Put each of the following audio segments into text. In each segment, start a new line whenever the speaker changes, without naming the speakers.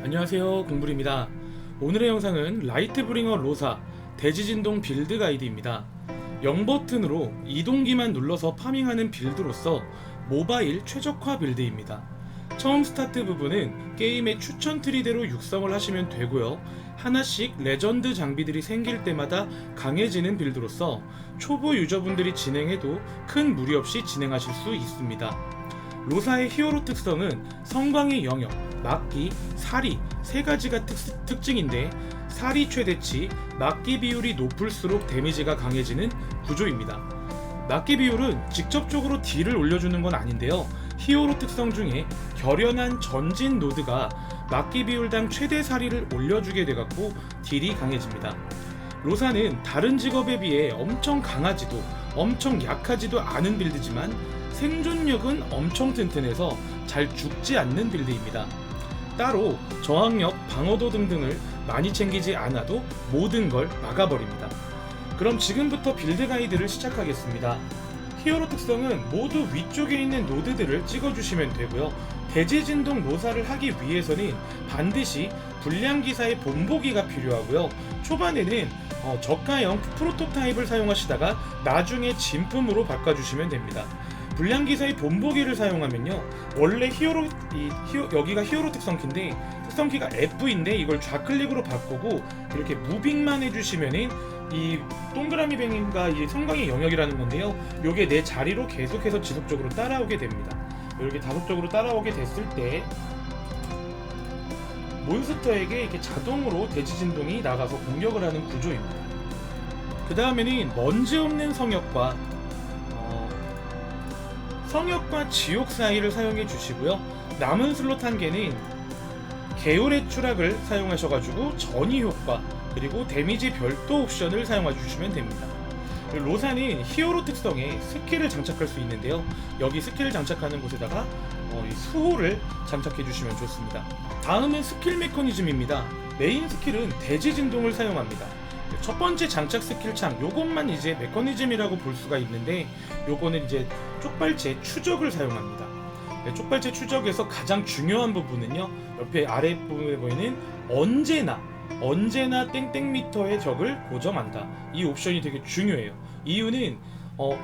안녕하세요 공불입니다. 오늘의 영상은 라이트브링어 로사 대지진동 빌드 가이드입니다. 0버튼으로 이동기만 눌러서 파밍하는 빌드로서 모바일 최적화 빌드입니다. 처음 스타트 부분은 게임의 추천 트리대로 육성을 하시면 되고요. 하나씩 레전드 장비들이 생길 때마다 강해지는 빌드로서 초보 유저분들이 진행해도 큰 무리 없이 진행하실 수 있습니다. 로사의 히어로 특성은 성광의 영역, 막기, 사리 세 가지가 특, 특징인데 사리 최대치, 막기 비율이 높을수록 데미지가 강해지는 구조입니다. 막기 비율은 직접적으로 딜을 올려주는 건 아닌데요. 히어로 특성 중에 결연한 전진 노드가 막기 비율당 최대 사리를 올려주게 돼갖고 딜이 강해집니다. 로사는 다른 직업에 비해 엄청 강하지도 엄청 약하지도 않은 빌드지만 생존력은 엄청 튼튼해서 잘 죽지 않는 빌드입니다. 따로 저항력, 방어도 등등을 많이 챙기지 않아도 모든 걸 막아버립니다. 그럼 지금부터 빌드 가이드를 시작하겠습니다. 히어로 특성은 모두 위쪽에 있는 노드들을 찍어주시면 되고요. 대지진동 노사를 하기 위해서는 반드시 불량기사의 본보기가 필요하고요. 초반에는 어, 저가형 프로토타입을 사용하시다가 나중에 진품으로 바꿔주시면 됩니다. 불량기사의 본보기를 사용하면요. 원래 히어로 이 히어, 여기가 히어로 특성키인데 특성키가 F인데 이걸 좌클릭으로 바꾸고 이렇게 무빙만 해주시면은 이 동그라미 뱅인가 이 성광의 영역이라는 건데요. 요게 내 자리로 계속해서 지속적으로 따라오게 됩니다. 이렇게 다속적으로 따라오게 됐을 때 몬스터에게 이렇게 자동으로 대지 진동이 나가서 공격을 하는 구조입니다. 그 다음에는 먼지 없는 성역과 어, 성역과 지옥 사이를 사용해 주시고요. 남은 슬롯 한 개는 개울의 추락을 사용하셔가지고 전이 효과 그리고 데미지 별도 옵션을 사용해 주시면 됩니다. 로사는 히어로 특성에 스킬을 장착할 수 있는데요. 여기 스킬을 장착하는 곳에다가 어, 이 수호를 장착해 주시면 좋습니다. 다음은 스킬 메커니즘입니다. 메인 스킬은 대지 진동을 사용합니다. 첫 번째 장착 스킬창 요것만 이제 메커니즘이라고 볼 수가 있는데 요거는 이제 쪽발체 추적을 사용합니다. 네, 쪽발체 추적에서 가장 중요한 부분은요 옆에 아랫부분에 보이는 언제나 언제나 땡땡 미터의 적을 고정한다. 이 옵션이 되게 중요해요. 이유는 어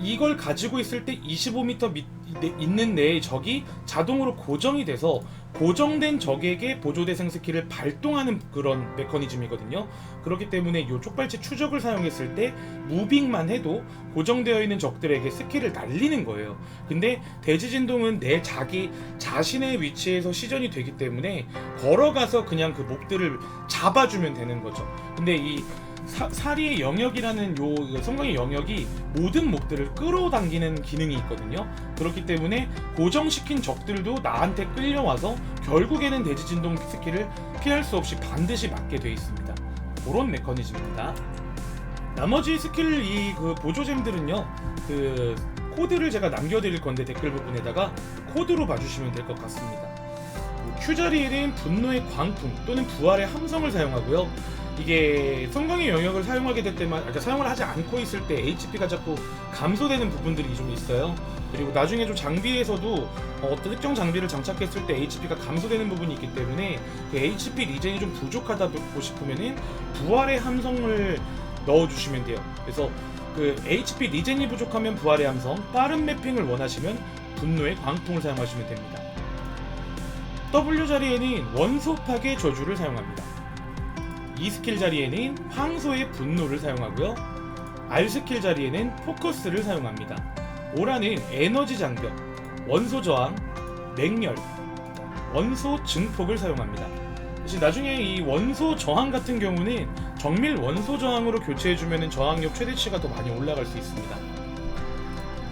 이걸 가지고 있을 때 25m 밑, 내- 있는 내의 적이 자동으로 고정이 돼서 고정된 적에게 보조 대상 스킬을 발동하는 그런 메커니즘이거든요. 그렇기 때문에 이 쪽발체 추적을 사용했을 때 무빙만 해도 고정되어 있는 적들에게 스킬을 날리는 거예요. 근데 대지 진동은 내 자기 자신의 위치에서 시전이 되기 때문에 걸어가서 그냥 그 몹들을 잡아주면 되는 거죠. 근데 이 사, 사리의 영역이라는 요 성광의 영역이 모든 몹들을 끌어당기는 기능이 있거든요. 그렇기 때문에 고정시킨 적들도 나한테 끌려와서 결국에는 대지 진동 스킬을 피할 수 없이 반드시 맞게 돼 있습니다. 그런 메커니즘입니다. 나머지 스킬 이 그 보조잼들은요, 그 코드를 제가 남겨드릴 건데 댓글 부분에다가 코드로 봐주시면 될 것 같습니다. Q 자리에는 분노의 광풍 또는 부활의 함성을 사용하고요. 이게 성광의 영역을 사용하게 될 때만, 그러니까 사용을 하지 않고 있을 때 HP가 자꾸 감소되는 부분들이 좀 있어요. 그리고 나중에 좀 장비에서도 어, 어떤 특정 장비를 장착했을 때 HP가 감소되는 부분이 있기 때문에 그 HP 리젠이 좀 부족하다 고 싶으면은 부활의 함성을 넣어주시면 돼요. 그래서 그 HP 리젠이 부족하면 부활의 함성, 빠른 매핑을 원하시면 분노의 광풍을 사용하시면 됩니다. W 자리에는 원소 파괴 저주를 사용합니다. E 스킬 자리에는 황소의 분노를 사용하고요. R 스킬 자리에는 포커스를 사용합니다. 오라는 에너지 장벽, 원소 저항, 맹렬, 원소 증폭을 사용합니다. 대신 나중에 이 원소 저항 같은 경우는 정밀 원소 저항으로 교체해주면 저항력 최대치가 더 많이 올라갈 수 있습니다.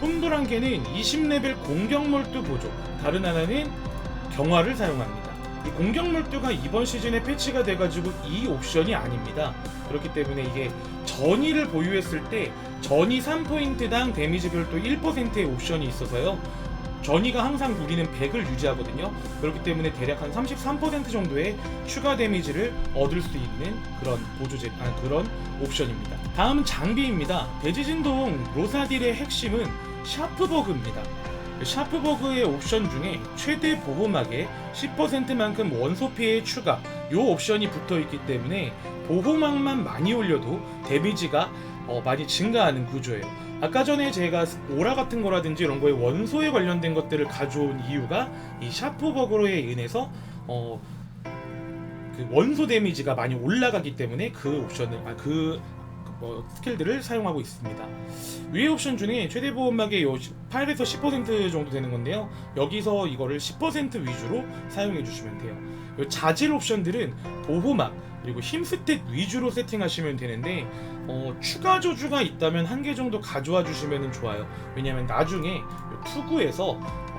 홈돌한 개는 20레벨 공격 몰두 보조, 다른 하나는 경화를 사용합니다. 이 공격 몰두가 이번 시즌에 패치가 돼가지고 이 옵션이 아닙니다. 그렇기 때문에 이게 전의를 보유했을 때 전의 3포인트당 데미지 별도 1%의 옵션이 있어서요. 전의가 항상 우리는 100을 유지하거든요. 그렇기 때문에 대략 한 33% 정도의 추가 데미지를 얻을 수 있는 그런 보조제, 아 그런 옵션입니다. 다음은 장비입니다. 대지진동 로사딜의 핵심은 샤프버그입니다. 샤프버그의 옵션 중에 최대 보호막에 10%만큼 원소 피해 추가 요 옵션이 붙어 있기 때문에 보호막만 많이 올려도 데미지가 어, 많이 증가하는 구조예요. 아까 전에 제가 오라 같은 거라든지 이런 거에 원소에 관련된 것들을 가져온 이유가 이 샤프버그로 인해서 어, 그 원소 데미지가 많이 올라가기 때문에 그 옵션을 아, 그 어, 스킬들을 사용하고 있습니다. 위의 옵션 중에 최대 보호막의 요 8에서 10% 정도 되는 건데요. 여기서 이거를 10% 위주로 사용해 주시면 돼요. 요 자질 옵션들은 보호막 그리고 힘 스탯 위주로 세팅하시면 되는데 어, 추가 저주가 있다면 한 개 정도 가져와 주시면 좋아요. 왜냐면 나중에 요 투구에서 어,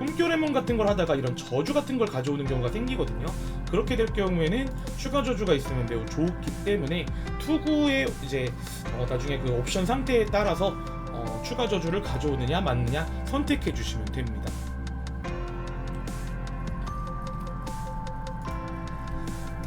꿈결의문 같은 걸 하다가 이런 저주 같은 걸 가져오는 경우가 생기거든요. 그렇게 될 경우에는 추가 저주가 있으면 매우 좋기 때문에 투구의 이제 어, 나중에 그 옵션 상태에 따라서 어, 추가 저주를 가져오느냐 맞느냐 선택해 주시면 됩니다.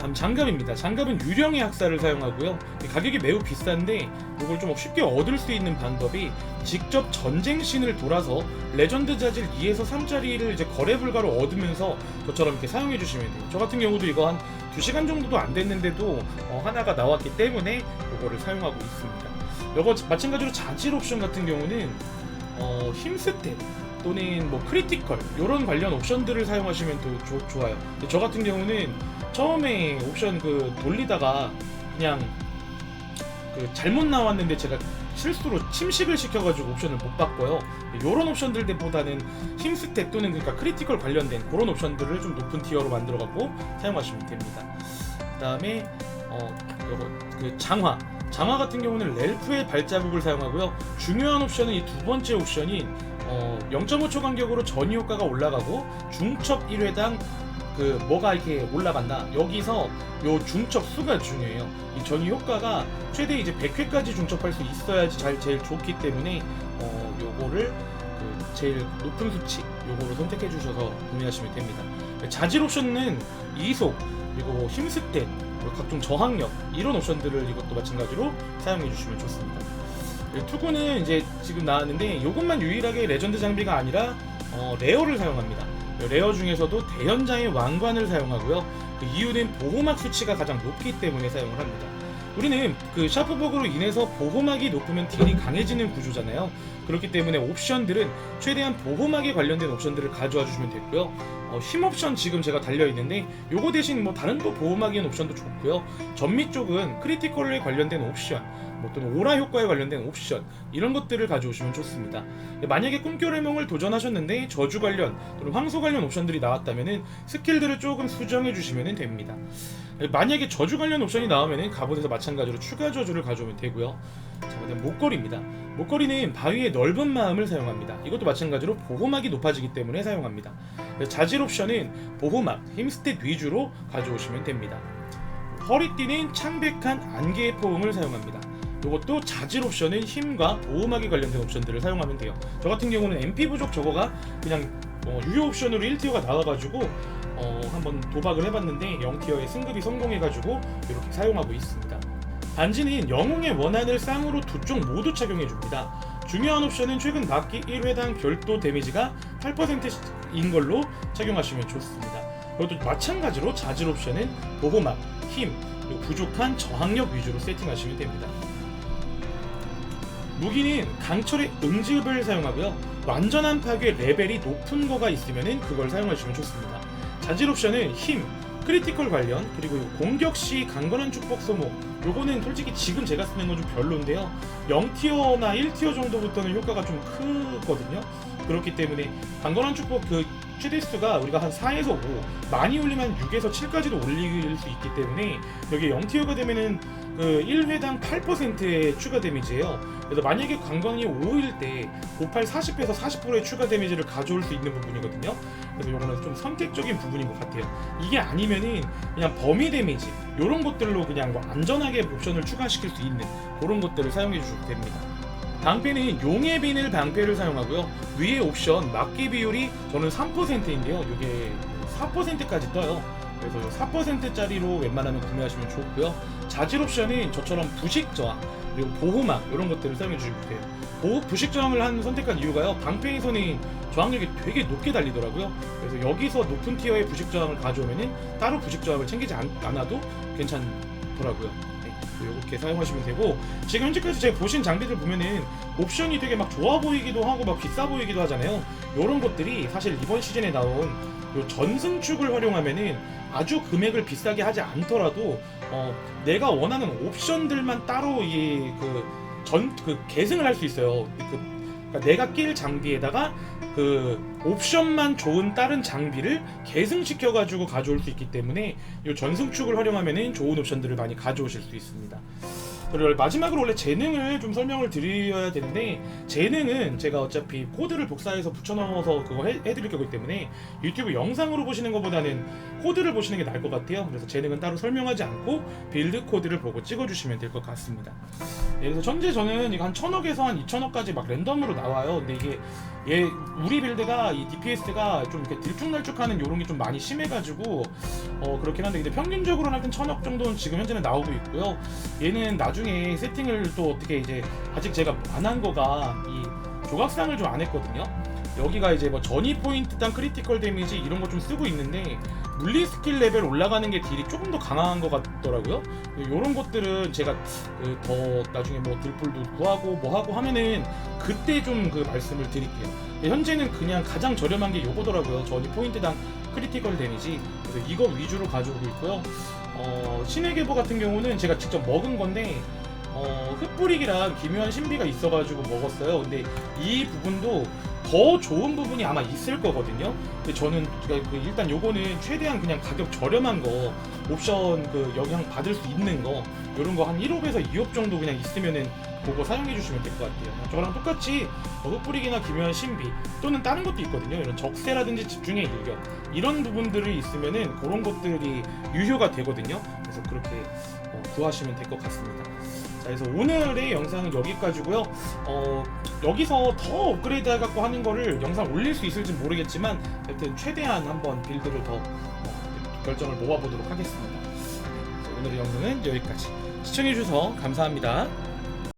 다음 장갑입니다. 장갑은 유령의 학사를 사용하고요. 가격이 매우 비싼데 이걸 좀 쉽게 얻을 수 있는 방법이 직접 전쟁신을 돌아서 레전드 자질 2에서 3짜리를 이제 거래 불가로 얻으면서 저처럼 이렇게 사용해 주시면 돼요. 저 같은 경우도 이거 한 2시간 정도도 안 됐는데도 어, 하나가 나왔기 때문에 이거를 사용하고 있습니다. 이거 마찬가지로 자질 옵션 같은 경우는 어, 힘 스탯 또는 뭐 크리티컬 이런 관련 옵션들을 사용하시면 더 조- 좋아요. 저 같은 경우는 처음에 옵션 그 돌리다가 그냥 그 잘못 나왔는데 제가 실수로 침식을 시켜가지고 옵션을 못 바꿔요. 이런 옵션들 보다는 힘 스탯 또는 그러니까 크리티컬 관련된 그런 옵션들을 좀 높은 티어로 만들어갖고 사용하시면 됩니다. 그 다음에 어 요거 그 장화 장화 같은 경우는 렐프의 발자국을 사용하고요. 중요한 옵션은 이 두 번째 옵션인 어 0.5초 간격으로 전이 효과가 올라가고 중첩 1회당 그 뭐가 이렇게 올라간다. 여기서 요 중첩 수가 중요해요. 이 전이 효과가 최대 이제 100회까지 중첩할 수 있어야지 잘 제일 좋기 때문에 어 요거를 그 제일 높은 수치 요거를 선택해 주셔서 구매하시면 됩니다. 자질 옵션은 이속 그리고 뭐 힘스탯 각종 저항력 이런 옵션들을 이것도 마찬가지로 사용해 주시면 좋습니다. 네, 투구는 이제 지금 나왔는데 이것만 유일하게 레전드 장비가 아니라 어, 레어를 사용합니다. 레어 중에서도 대연장의 왕관을 사용하고요. 그 이유는 보호막 수치가 가장 높기 때문에 사용을 합니다. 우리는 그 샤프버그로 인해서 보호막이 높으면 딜이 강해지는 구조잖아요. 그렇기 때문에 옵션들은 최대한 보호막에 관련된 옵션들을 가져와 주시면 되고요. 어, 힘 옵션 지금 제가 달려 있는데 요거 대신 뭐 다른 또 보호막인 옵션도 좋고요. 전미 쪽은 크리티컬에 관련된 옵션, 뭐 또는 오라 효과에 관련된 옵션 이런 것들을 가져오시면 좋습니다. 만약에 꿈결의夢을 도전하셨는데 저주 관련 또는 황소 관련 옵션들이 나왔다면은 스킬들을 조금 수정해 주시면 됩니다. 만약에 저주 관련 옵션이 나오면은 갑옷에서 마찬가지로 추가 저주를 가져오면 되고요. 자, 그다음 목걸이입니다. 목걸이는 바위의 넓은 마음을 사용합니다. 이것도 마찬가지로 보호막이 높아지기 때문에 사용합니다. 자질 옵션은 보호막, 힘스탯 위주로 가져오시면 됩니다. 허리띠는 창백한 안개의 포음을 사용합니다. 이것도 자질 옵션은 힘과 보호막에 관련된 옵션들을 사용하면 돼요. 저 같은 경우는 MP 부족 저거가 그냥 어, 유효 옵션으로 1티어가 나와가지고 어, 한번 도박을 해봤는데 0티어에 승급이 성공해가지고 이렇게 사용하고 있습니다. 반지는 영웅의 원한을 쌍으로 두 쪽 모두 착용해줍니다. 중요한 옵션은 최근 막기 1회당 별도 데미지가 8%인 걸로 착용하시면 좋습니다. 이것도 마찬가지로 자질 옵션은 보호막, 힘, 그리고 부족한 저항력 위주로 세팅하시면 됩니다. 무기는 강철의 응집을 사용하고요. 완전한 파괴 레벨이 높은 거가 있으면 그걸 사용하시면 좋습니다. 자질 옵션은 힘, 크리티컬 관련 그리고 공격 시 강건한 축복 소모. 요거는 솔직히 지금 제가 쓰는 건 좀 별론데요. 0티어나 1티어 정도부터는 효과가 좀 크거든요. 그렇기 때문에 강건한 축복 그 최대수가 우리가 한 4에서 5 많이 올리면 6에서 7까지도 올릴 수 있기 때문에 여기 0티어가 되면은 그 1회당 8%의 추가 데미지예요 그래서 만약에 강건이 5일 때 58 40에서 40%의 추가 데미지를 가져올 수 있는 부분이거든요 그래서 이거는 좀 선택적인 부분인 것 같아요. 이게 아니면은 그냥 범위 데미지 이런 것들로 그냥 뭐 안전하게 옵션을 추가시킬 수 있는 그런 것들을 사용해 주셔도 됩니다. 방패는 용의 비늘 방패를 사용하고요. 위에 옵션 막기 비율이 저는 3%인데요. 이게 4%까지 떠요. 그래서 4%짜리로 웬만하면 구매하시면 좋고요. 자질 옵션은 저처럼 부식 저항 그리고 보호막 이런 것들을 사용해 주시면 돼요. 보호 부식 저항을 한 선택한 이유가요. 방패에서는 저항력이 되게 높게 달리더라고요. 그래서 여기서 높은 티어의 부식 저항을 가져오면은 따로 부식 저항을 챙기지 않, 않아도 괜찮더라고요. 네, 이렇게 사용하시면 되고 지금 현재까지 제가 보신 장비들 보면은 옵션이 되게 막 좋아 보이기도 하고 막 비싸 보이기도 하잖아요. 이런 것들이 사실 이번 시즌에 나온 요 전승축을 활용하면은 아주 금액을 비싸게 하지 않더라도 어, 내가 원하는 옵션들만 따로 이 그 전 그 계승을 할 수 있어요. 그, 그러니까 내가 낄 장비에다가 그 옵션만 좋은 다른 장비를 계승시켜 가지고 가져올 수 있기 때문에 이 전승축을 활용하면은 좋은 옵션들을 많이 가져오실 수 있습니다. 그리고 마지막으로 원래 재능을 좀 설명을 드려야 되는데 재능은 제가 어차피 코드를 복사해서 붙여넣어서 그거 해, 해드릴 거기 때문에 유튜브 영상으로 보시는 것보다는 코드를 보시는 게 나을 것 같아요. 그래서 재능은 따로 설명하지 않고 빌드 코드를 보고 찍어주시면 될 것 같습니다. 네, 그래서 현재 저는 이거 한 천억에서 한 이천억까지 막 랜덤으로 나와요. 근데 이게 얘 우리 빌드가 이 DPS가 좀 이렇게 들쭉날쭉하는 요런 게 좀 많이 심해가지고 어 그렇긴 한데 근데 평균적으로는 한 천억 정도는 지금 현재는 나오고 있고요. 얘는 나중에 세팅을 또 어떻게 이제 아직 제가 안 한 거가 이 조각상을 좀 안 했거든요. 여기가 이제 뭐 전이 포인트 당 크리티컬 데미지 이런 거 좀 쓰고 있는데 물리 스킬 레벨 올라가는 게 딜이 조금 더 강한 것 같더라고요. 이런 것들은 제가 그 더 나중에 뭐 들풀도 구하고 뭐 하고 하면은 그때 좀 그 말씀을 드릴게요. 현재는 그냥 가장 저렴한 게 요거더라고요. 전이 포인트당 크리티컬 데미지. 그래서 이거 위주로 가져오고 있고요. 어, 신의 계보 같은 경우는 제가 직접 먹은 건데 어, 흑불익이랑 기묘한 신비가 있어가지고 먹었어요. 근데 이 부분도 더 좋은 부분이 아마 있을 거거든요. 근데 저는 그- 그 일단 요거는 최대한 그냥 가격 저렴한 거 옵션 그 영향 받을 수 있는 거 이런 거 한 1옵에서 2옵 정도 그냥 있으면은 그거 사용해 주시면 될 것 같아요. 저랑 똑같이 뭐 흑불익이나 기묘한 신비 또는 다른 것도 있거든요. 이런 적세라든지 집중의 일격 이런 부분들이 있으면은 그런 것들이 유효가 되거든요. 그래서 그렇게 어, 구하시면 될 것 같습니다. 자, 그래서 오늘의 영상은 여기까지고요. 어, 여기서 더 업그레이드 해갖고 하는 거를 영상 올릴 수 있을지 모르겠지만 하여튼 최대한 한번 빌드를 더 어, 결정을 모아보도록 하겠습니다. 네, 오늘의 영상은 여기까지. 시청해주셔서 감사합니다.